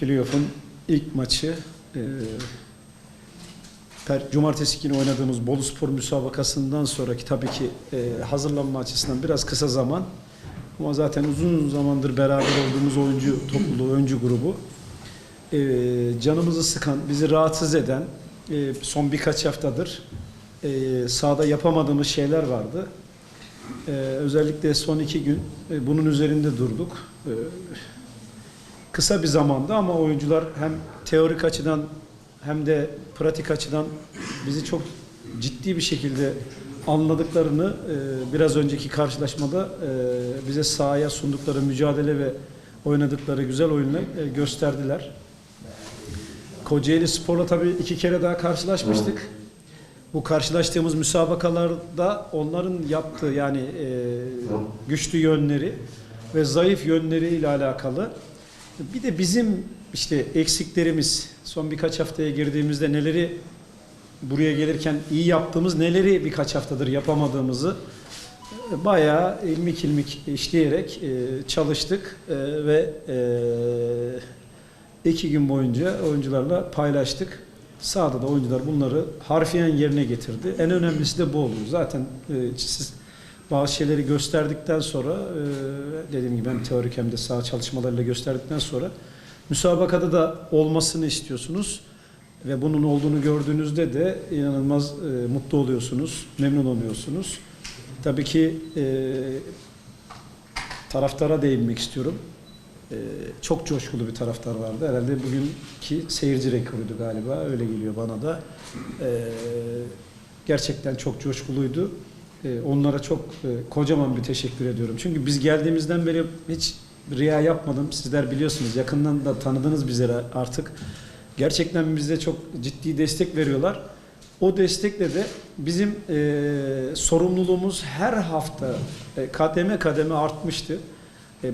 Playoff'un ilk maçı e, per, cumartesi günü oynadığımız Bolu Spor müsabakasından sonraki tabii ki e, hazırlanma açısından biraz kısa zaman ama zaten uzun zamandır beraber olduğumuz oyuncu topluluğu, oyuncu grubu e, canımızı sıkan, bizi rahatsız eden e, son birkaç haftadır e, sahada yapamadığımız şeyler vardı. E, özellikle son iki gün e, bunun üzerinde durduk. E, kısa bir zamanda ama oyuncular hem teorik açıdan hem de pratik açıdan bizi çok ciddi bir şekilde anladıklarını e, biraz önceki karşılaşmada e, bize sahaya sundukları mücadele ve oynadıkları güzel oyunla e, gösterdiler. Kocaeli Spor'la tabii iki kere daha karşılaşmıştık. Bu karşılaştığımız müsabakalarda onların yaptığı yani e, güçlü yönleri ve zayıf yönleri ile alakalı bir de bizim işte eksiklerimiz son birkaç haftaya girdiğimizde neleri buraya gelirken iyi yaptığımız neleri birkaç haftadır yapamadığımızı e, bayağı ilmik ilmik işleyerek e, çalıştık e, ve iki gün boyunca oyuncularla paylaştık. Sahada da oyuncular bunları harfiyen yerine getirdi. En önemlisi de bu oldu. Zaten siz bazı şeyleri gösterdikten sonra e, dediğim gibi hem teorik hem de saha çalışmalarıyla gösterdikten sonra müsabakada da olmasını istiyorsunuz ve bunun olduğunu gördüğünüzde de inanılmaz e, mutlu oluyorsunuz, memnun oluyorsunuz. Tabii ki e, taraftara değinmek istiyorum. E, çok coşkulu bir taraftar vardı. Herhalde bugünkü seyirci rekoruydu galiba. Öyle geliyor bana da. E, gerçekten çok coşkuluydu. E, onlara çok e, kocaman bir teşekkür ediyorum. Çünkü biz geldiğimizden beri hiç riya yapmadım. Sizler biliyorsunuz. Yakından da tanıdınız bizleri artık. Gerçekten bize çok ciddi destek veriyorlar. O destekle de bizim e, sorumluluğumuz her hafta e, kademe kademe artmıştı. E,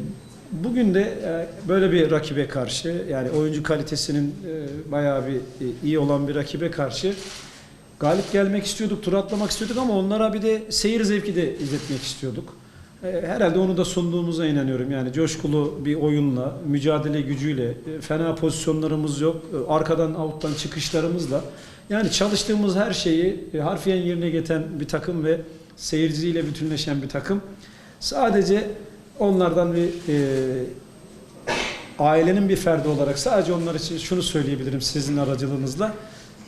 bugün de e, böyle bir rakibe karşı yani oyuncu kalitesinin e, bayağı bir e, iyi olan bir rakibe karşı galip gelmek istiyorduk, tur atlamak istiyorduk ama onlara bir de seyir zevki de izletmek istiyorduk. E, Herhalde onu da sunduğumuza inanıyorum. Yani coşkulu bir oyunla, mücadele gücüyle, e, fena pozisyonlarımız yok. E, Arkadan outtan çıkışlarımızla yani çalıştığımız her şeyi harfiyen yerine getiren bir takım ve seyirciyle bütünleşen bir takım. Sadece onlardan bir e, ailenin bir ferdi olarak sadece onlar için şunu söyleyebilirim sizin aracılığınızla.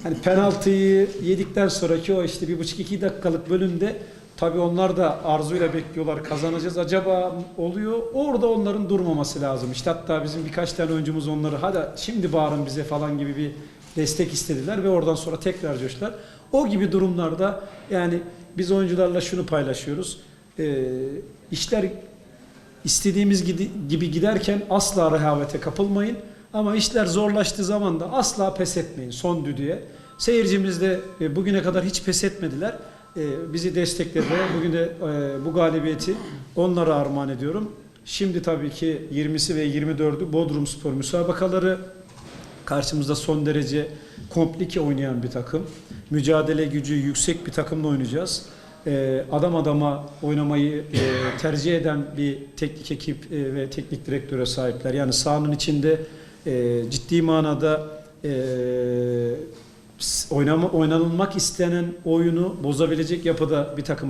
Hani penaltıyı yedikten sonraki o işte bir buçuk iki dakikalık bölümde tabii onlar da arzuyla bekliyorlar kazanacağız acaba oluyor. Orada onların durmaması lazım. İşte hatta bizim birkaç tane oyuncumuz onları hadi şimdi bağırın bize falan gibi bir destek istediler ve oradan sonra tekrar coştular. O gibi durumlarda yani biz oyuncularla şunu paylaşıyoruz. Ee, işler istediğimiz gibi giderken asla rehavete kapılmayın. Ama işler zorlaştığı zaman da asla pes etmeyin son düdüğe. Seyircimiz de e, bugüne kadar hiç pes etmediler. E, Bizi desteklediler. Bugün de e, bu galibiyeti onlara armağan ediyorum. Şimdi tabii ki 20'si ve 24'ü Bodrum Spor müsabakaları. Karşımızda son derece komplike oynayan bir takım. Mücadele gücü yüksek bir takımla oynayacağız. Adam adama oynamayı tercih eden bir teknik ekip ve teknik direktöre sahipler. Yani sahanın içinde e, ciddi manada e, oynama, oynanılmak istenen oyunu bozabilecek yapıda bir takıma